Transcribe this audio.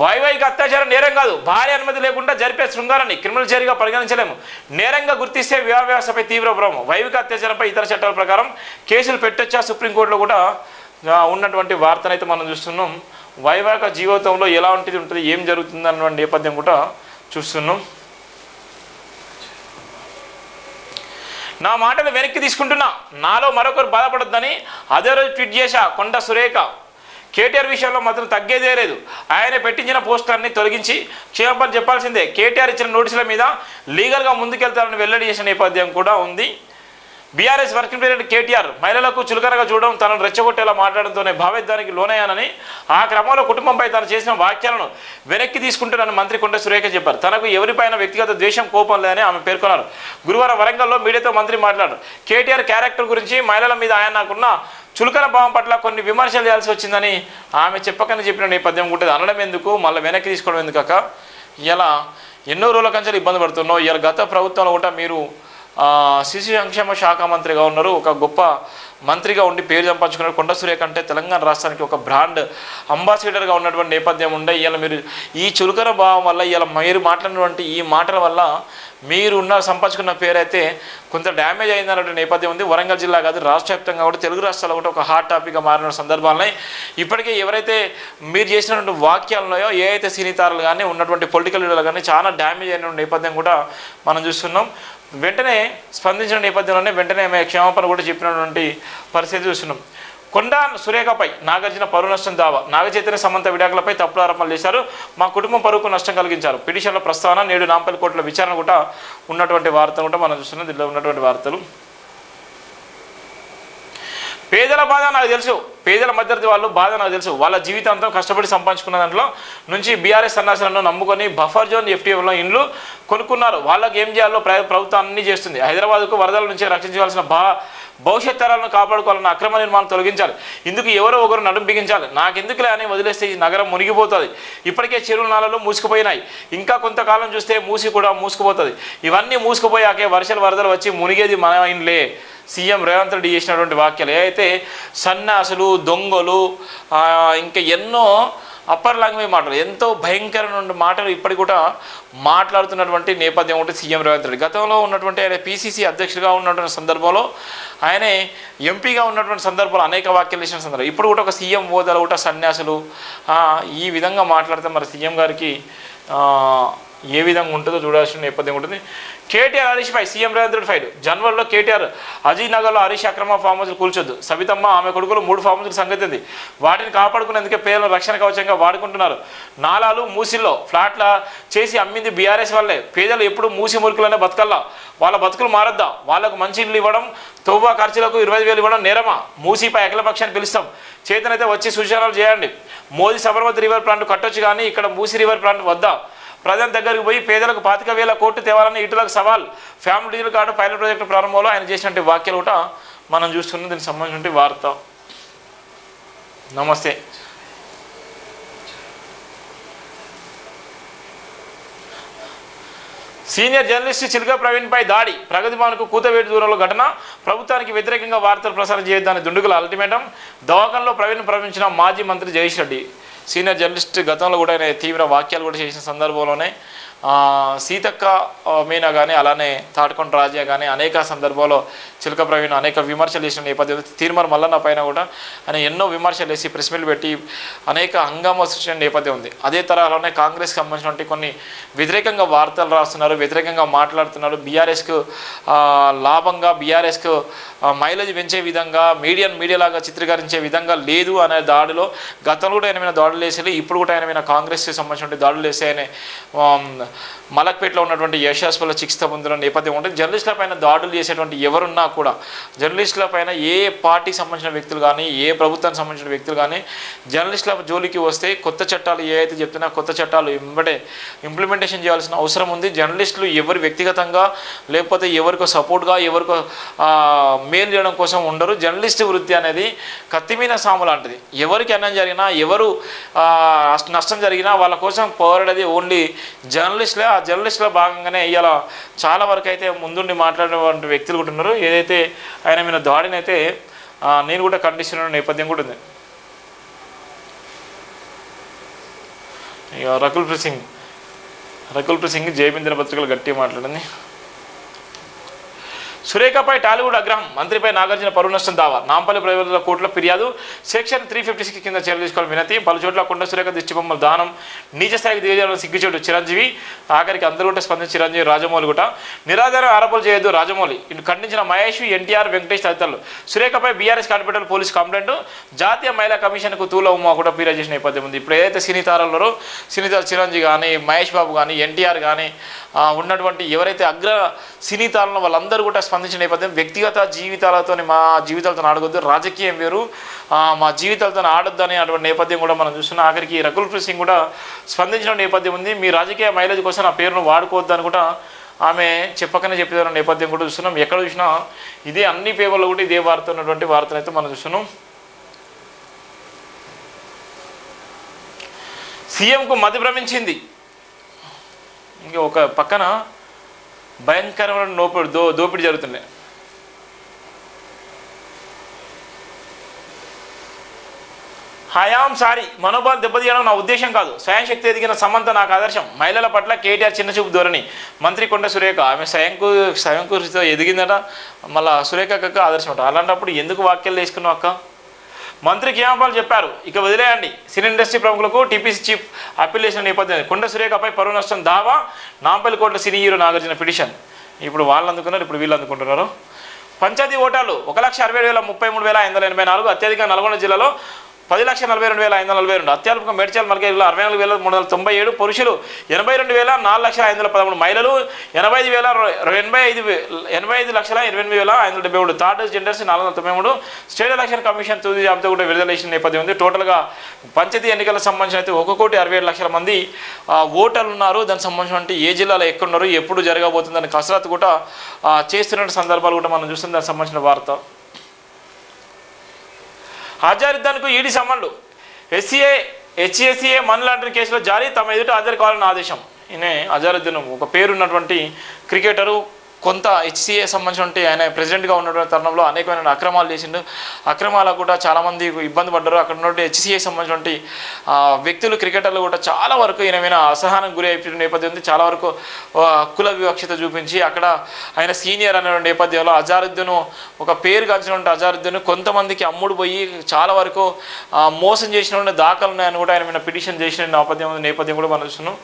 వైవాహిక అత్యాచారం నేరం కాదు. భార్య అనుమతి లేకుండా జరిపే శృంగారాన్ని క్రిమినల్ చర్యగా పరిగణించలేము. నేరంగా గుర్తిస్తే వివాహ వ్యవస్థపై తీవ్ర ప్రభావం వైవిక అత్యాచారంపై ఇతర చట్టాల ప్రకారం కేసులు పెట్టొచ్చా సుప్రీంకోర్టులో కూడా ఉన్నటువంటి వార్తనైతే మనం చూస్తున్నాం. వైవాహిక జీవితంలో ఎలా ఉంటుంది ఉంటుంది ఏం జరుగుతుంది అన్నటువంటి నేపథ్యం కూడా చూస్తున్నాం. నా మాటలు వెనక్కి తీసుకుంటున్నా. నాలో మరొకరు బాధపడొద్దని అదే రోజు ట్వీట్ చేశా కొండ సురేఖ. కేటీఆర్ విషయంలో మాత్రం తగ్గేదే లేదు. ఆయన పెట్టించిన పోస్టర్ని తొలగించి క్షేమపని చెప్పాల్సిందే. కేటీఆర్ ఇచ్చిన నోటీసుల మీద లీగల్గా ముందుకెళ్తారని వెల్లడి చేసిన నేపథ్యం కూడా ఉంది. బీఆర్ఎస్ వర్కింగ్ ప్రెసిడెంట్ కేటీఆర్ మహిళలకు చులకనగా చూడడం తనను రెచ్చగొట్టేలా మాట్లాడడంతోనే భావేద్దానికి లోనయ్యానని ఆ క్రమంలో కుటుంబంపై తాను చేసిన వ్యాఖ్యలను వెనక్కి తీసుకుంటున్నానని మంత్రి కొండ సురేఖ చెప్పారు. తనకు ఎవరిపైన వ్యక్తిగత ద్వేషం కోపం లేదని ఆమె పేర్కొన్నారు. గురువారం వరంగల్లో మీడియాతో మంత్రి మాట్లాడారు. కేటీఆర్ క్యారెక్టర్ గురించి మహిళల మీద ఆయనకున్న చులకల భావం పట్ల కొన్ని విమర్శలు చేయాల్సి వచ్చిందని ఆమె చెప్పకనే చెప్పిన నేపథ్యం ఉంటుంది అనడం ఎందుకు? మళ్ళీ వెనక్కి తీసుకోవడం ఎందుకు కాక ఇలా ఎన్నో రోజుల కంచెలు ఇబ్బంది పడుతున్నావు. ఇలా గత ప్రభుత్వంలో కూడా మీరు శిశు సంక్షేమ శాఖ మంత్రిగా ఉన్నారు. ఒక గొప్ప మంత్రిగా ఉండి పేరు సంపాదించుకున్న కొండ సురేఖ అంటే తెలంగాణ రాష్ట్రానికి ఒక బ్రాండ్ అంబాసిడర్గా ఉన్నటువంటి నేపథ్యం ఉండే ఇవాళ మీరు ఈ చులకన భావం వల్ల ఇవాళ మీరు మాట్లాడినటువంటి ఈ మాటల వల్ల మీరు ఉన్న సంపాదించుకున్న పేరైతే కొంత డ్యామేజ్ అయిందన్నటువంటి నేపథ్యం ఉంది. వరంగల్ జిల్లా కాదు రాష్ట్ర వ్యాప్తంగా కూడా తెలుగు రాష్ట్రాల్లో కూడా ఒక హాట్ టాపిక్గా మారిన సందర్భాలని ఇప్పటికే ఎవరైతే మీరు చేసినటువంటి వాక్యాలున్నాయో ఏ అయితే సినీతారులు కానీ ఉన్నటువంటి పొలిటికల్ లీడర్లు కానీ చాలా డ్యామేజ్ అయిన నేపథ్యం కూడా మనం చూస్తున్నాం. వెంటనే స్పందించిన నేపథ్యంలోనే వెంటనే ఆమె క్షమాపణ కూడా చెప్పినటువంటి పరిస్థితి చూస్తున్నాం. కొండ సురేఖపై నాగార్జున పరువు నష్టం దావా. నాగచైతన్య సమంత విడాకులపై తప్పుడు ఆరోపణలు చేశారు. మా కుటుంబం పరువుకు నష్టం కలిగించారు. పిటిషన్ల ప్రస్తావన నేడు నాంపల్లి కోర్టుల విచారణ కూడా ఉన్నటువంటి వార్తలు కూడా మనం చూస్తున్నాం. దీనిలో ఉన్నటువంటి వార్తలు. పేదల బాధ నాకు తెలుసు. పేదల మధ్యవర్తి వాళ్ళు బాధ నాకు తెలుసు. వాళ్ళ జీవితాంతం కష్టపడి సంపాదించుకున్న దాంట్లో నుంచి బీఆర్ఎస్ సన్నాసాలను నమ్ముకొని బఫర్ జోన్ ఎఫ్టీఎంలో ఇండ్లు కొనుక్కున్నారు. వాళ్ళకి ఏం చేయాలో ప్రభుత్వం అన్ని చేస్తుంది. హైదరాబాద్కు వరదల నుంచి రక్షించవలసిన బా భవిష్యత్ తరాలను కాపాడుకోవాలన్న అక్రమ నిర్మాణం తొలగించాలి. ఇందుకు ఎవరో ఒకరు నడుం బిగించాలి. నాకెందుకులే అని వదిలేస్తే ఈ నగరం మునిగిపోతుంది. ఇప్పటికే చెరువు నాలలో మూసుకుపోయినాయి. ఇంకా కొంతకాలం చూస్తే మూసి కూడా మూసుకుపోతుంది. ఇవన్నీ మూసుకుపోయాకే వర్షాలు వరదలు వచ్చి మునిగేది మన సీఎం రేవంత్ రెడ్డి చేసినటువంటి వ్యాఖ్యలు ఏవైతే సన్యాసులు దొంగలు ఇంకా ఎన్నో అప్పర్ లాంగ్వేజ్ మాటలు ఎంతో భయంకరమైన మాటలు ఇప్పటికి కూడా మాట్లాడుతున్నటువంటి నేపథ్యం ఒకటి సీఎం రేవంత్ రెడ్డి. గతంలో ఉన్నటువంటి ఆయన పీసీసీ అధ్యక్షుడిగా ఉన్నటువంటి సందర్భంలో ఆయనే ఎంపీగా ఉన్నటువంటి సందర్భంలో అనేక వ్యాఖ్యలు చేసిన సందర్భం. ఇప్పుడు కూడా ఒక సీఎం హోదాలో కూడా సన్యాసులు ఈ విధంగా మాట్లాడితే మరి సీఎం గారికి ఏ విధంగా ఉంటుందో చూడాల్సిన నేపథ్యం ఉంటుంది. కేటీఆర్ హరీష్పై సీఎం రేవంత్ రెడ్డి ఫైల్ జనవరిలో కేటీఆర్ అజీనగర్లో హరీష్ అక్రమ ఫామ్ హౌస్లు కూల్చొద్దు. సబితమ్మ ఆమె కొడుకులు మూడు ఫామ్ హౌస్ల సంగతి ఉంది వాటిని కాపాడుకునేందుకే పేదలను రక్షణ కవచంగా వాడుకుంటున్నారు. నాలాలు మూసిల్లో ఫ్లాట్ల చేసి అమ్మింది బీఆర్ఎస్ వల్లే పేదలు ఎప్పుడు మూసి మురుకులనే బతకల్లా. వాళ్ళ బతుకులు మారద్దా? వాళ్ళకు మంచి ఇల్లు ఇవ్వడం తోబా ఖర్చులకు ఇరవై వేలు ఇవ్వడం నేరమా? మూసీపై అఖిలపక్షాన్ని పిలుస్తాం. చేతనైతే వచ్చి సూచనలు చేయండి. మోదీ సబర్మతి రివర్ ప్లాంట్ కట్టొచ్చు కానీ ఇక్కడ మూసి రివర్ ప్లాంట్ వద్దా? ప్రజల దగ్గరికి పోయి పేదలకు పాతిక వేల కోట్లు తేవాలని ఇటులకు సవాల్ family digital card pilot project ప్రారంభంలో ఆయన చేసినటువంటి వ్యాఖ్యలు కూడా మనం చూస్తున్నాం దీనికి సంబంధించిన వార్త. నమస్తే. సీనియర్ జర్నలిస్ట్ చిలుక ప్రవీణ్పై దాడి ప్రగతి భవన్కు కూతవేటు దూరంలో ఘటన ప్రభుత్వానికి వ్యతిరేకంగా వార్తలు ప్రసారం చేయొద్దని దుండుగుల అల్టిమేటం దవాఖాన్లో ప్రవీణ్ ప్రవహించిన మాజీ మంత్రి జగదీష్ రెడ్డి. సీనియర్ జర్నలిస్ట్ గతంలో కూడా ఆయన తీవ్ర వాక్యాలు కూడా చేసిన సందర్భంలోనే సీతక్క మీనా కానీ అలానే తాటకొండ రాజా కానీ అనేక సందర్భాల్లో చిలక ప్రవీణ్ అనేక విమర్శలు చేసిన నేపథ్యంలో తీర్మర్ మల్లన్న పైన కూడా ఆయన ఎన్నో విమర్శలు వేసి ప్రెస్ మీట్లు పెట్టి అనేక హంగామా సృష్టించిన నేపథ్యం ఉంది. అదే తరహాలోనే కాంగ్రెస్కి సంబంధించినటువంటి కొన్ని వ్యతిరేకంగా వార్తలు రాస్తున్నారు వ్యతిరేకంగా మాట్లాడుతున్నారు. బీఆర్ఎస్కు లాభంగా బీఆర్ఎస్కు మైలేజ్ పెంచే విధంగా మీడియా మీడియాలాగా చిత్రీకరించే విధంగా లేదు అనే దాడిలో గతంలో కూడా ఆయన మీద దాడులు వేసేది ఇప్పుడు కూడా ఆయన మీద కాంగ్రెస్కి సంబంధించిన దాడులు వేసే ఆయన మలక్పేటలో ఉన్నటువంటి యశాస్పల చికిత్స పొందిన నేపథ్యం ఉంటుంది జర్నలిస్టుల పైన దాడులు చేసేటువంటి ఎవరున్నా కూడా జర్నలిస్టుల పైన ఏ పార్టీకి సంబంధించిన వ్యక్తులు కానీ ఏ ప్రభుత్వానికి సంబంధించిన వ్యక్తులు కానీ జర్నలిస్టుల జోలికి వస్తే కొత్త చట్టాలు ఏ అయితే చెప్తున్నా కొత్త చట్టాలు ఇంబడే ఇంప్లిమెంటేషన్ చేయాల్సిన అవసరం ఉంది. జర్నలిస్టులు ఎవరు వ్యక్తిగతంగా లేకపోతే ఎవరికో సపోర్ట్గా ఎవరికో మేలు చేయడం కోసం ఉండరు. జర్నలిస్ట్ వృత్తి అనేది కత్తిమీన సాము లాంటిది. ఎవరికి అన్నం జరిగినా ఎవరు నష్టం జరిగినా వాళ్ళ కోసం పోరాడేది ఓన్లీ జర్నలిస్టులే ఆ జర్నలిస్టులో భాగంగానే ఇవాళ చాలా వరకు అయితే ముందుండి మాట్లాడినటువంటి వ్యక్తులు కూడా ఉన్నారు. ఏదైతే ఆయన మీద దాడినైతే నేను కూడా ఖండిస్తున్న నేపథ్యం కూడా ఉంది. ఇక రకుల్ ప్రీత్ సింగ్ రకుల్ ప్రీత్ సింగ్ జయబిందన పత్రికలు గట్టిగా మాట్లాడింది. సురేఖపై టాలీవుడ్ అగ్రహం మంత్రిపై నాగార్జున పరువు నష్టం దావా. నాంపల్లి ప్రజల కోర్టులో ఫిర్యాదు. సెక్షన్ త్రీ ఫిఫ్టీ సిక్స్ కింద చర్యలు తీసుకోవాలి వినతి. పలు చోట్ల కొండ సురేఖ దిష్టిబొమ్మల దానం. నీచ స్థాయికి దిగజేయాలని సిగ్గుచేటు చిరంజీవి. ఆఖరికి అందరూ కూడా స్పందించి చిరంజీవి రాజమౌళి కూడా నిరాధార ఆరోపణలు చేయొద్దు రాజమౌళి. ఇటు ఖండించిన మహేష్ ఎన్టీఆర్ వెంకటేష్ తదితరులు. సురేఖపై బీఆర్ఎస్ కాన్పిటల్ పోలీస్ కంప్లైంట్. జాతీయ మహిళా కమిషన్కు తూల ఉమా కూడా ఫిర్యాదు చేసిన నేపథ్యం ఉంది. ఇప్పుడు ఏదైతే సినీ తారల్లో సినీ తార చిరంజీవి కానీ మహేష్ బాబు కానీ ఎన్టీఆర్ కానీ ఉన్నటువంటి ఎవరైతే అగ్ర సినీ తారలో వాళ్ళందరూ కూడా స్పందించిన నేపథ్యం వ్యక్తిగత జీవితాలతో మా జీవితాలతో ఆడగొద్దు. రాజకీయం వేరు. మా జీవితాలతో ఆడొద్దు అనే అటువంటి నేపథ్యం కూడా మనం చూస్తున్నాం. ఆఖరికి రకుల్ ప్రీత్ సింగ్ కూడా స్పందించిన నేపథ్యం ఉంది. మీ రాజకీయ మైలేజ్ కోసం నా పేరును వాడుకోవద్దు అని కూడా ఆమె చెప్పకనే చెప్పేదాని నేపథ్యం కూడా చూస్తున్నాం. ఎక్కడ చూసినా ఇదే అన్ని పేపర్లో కూడా ఇదే వార్త ఉన్నటువంటి వార్తను అయితే మనం చూస్తున్నాం. సీఎంకు మతి భ్రమించింది. ఇంకా ఒక పక్కన భయంకరమైన నోపిడి దో దోపిడీ జరుగుతున్నాయి హయాం సారీ మనోభావం దెబ్బతీయడం నా ఉద్దేశం కాదు. స్వయం శక్తి ఎదిగిన సమంత నాకు ఆదర్శం. మహిళల పట్ల కేటీఆర్ చిన్న చూపు ధోరణి. మంత్రి కొండ సురేఖ. ఆమె స్వయంకు స్వయంకృషితో ఎదిగిందట. మళ్ళా సురేఖ అక్క ఆదర్శం అట. అలాంటప్పుడు ఎందుకు వాక్యాలు వేసుకున్నావు అక్క? మంత్రి క్షేమాపాలు చెప్పారు. ఇక వదిలేయండి. సినీ ఇండస్ట్రీ ప్రముఖులకు టీపీసీ చీఫ్ అప్పీల్ నేపథ్యం కొండ సురేఖపై పరువు నష్టం దావా నాంపల్లి కోట్ల సినీ హీరో నాగార్జున పిటిషన్. ఇప్పుడు వాళ్ళు అందుకున్నారు ఇప్పుడు వీళ్ళు అందుకుంటున్నారు. పంచాయతీ ఓటర్లు ఒక లక్ష అరవై ఏడు వేల ముప్పై మూడు వేల ఐదు వందల ఎనభై నాలుగు అత్యధిక నల్గొండ జిల్లాలో పది లక్షల నలభై రెండు వేల ఐదు వందల నలభై రెండు. అత్యల్పంగా మేడ్చల్ మల్కేరులో అరవై నాలుగు వేల మూడు వందల తొంభై ఏడు పురుషులు ఎనభై రెండు వేల నాలుగు లక్షల ఐదు వందల పదమూడు మహిళలు ఎనభై ఐదు వేల ఎనభై ఐదు ఎనభై ఐదు లక్షల ఇరవై ఎనిమిది వేల ఐదు వందల డెబ్బై మూడు. థర్డ్ జెండర్స్ నాలుగు వందల తొంభై మూడు. స్టేట్ ఎలక్షన్ కమిషన్ తుది జాబితా కూడా విడుదల చేసిన నేపథ్యం ఉంది. టోటల్గా పంచాయతీ ఎన్నికలకు సంబంధించిన అయితే ఒక కోటి అరవై ఏడు లక్షల మంది ఓటర్లు ఉన్నారు. దానికి సంబంధించిన ఏ జిల్లాలో ఎక్కడున్నారు ఎప్పుడు జరగబోతుందని కసరత్తు కూడా చేస్తున్న సందర్భాలు కూడా మనం చూస్తుంది దానికి సంబంధించిన వార్త. హాజరుద్దానికి ఈడీ సమన్లు ఎస్సీఏ హెచ్ఎస్సీఏ మనీ లాండరింగ్ కేసులో జారీ తమ ఎదుట హాజరు కావాలని ఆదేశం. ఈయన అజారుద్దీన్ ఒక పేరున్నటువంటి క్రికెటరు కొంత హెచ్సిఏ సంబంధించి ఆయన ప్రెసిడెంట్గా ఉన్నటువంటి తరుణంలో అనేకమైన అక్రమాలు చేసిండు. అక్రమాలకు కూడా చాలామంది ఇబ్బంది పడ్డారు. అక్కడ ఉన్నటువంటి హెచ్సిఏ సంబంధించి వ్యక్తులు క్రికెటర్లు కూడా చాలా వరకు ఈయన అసహనం గురి అయిపోయిన నేపథ్యం ఉంది. చాలా వరకు కుల వివక్షత చూపించి అక్కడ ఆయన సీనియర్ అనే నేపథ్యంలో అజారుద్దీన్ ఒక పేరు కాల్చినటువంటి అజారుద్దీన్ కొంతమందికి అమ్ముడు పోయి చాలా వరకు మోసం చేసినటువంటి దాఖలు ఉన్నాయని కూడా ఆయన పిటిషన్ చేసిన నేపథ్యం నేపథ్యం కూడా మనం చూస్తున్నాం.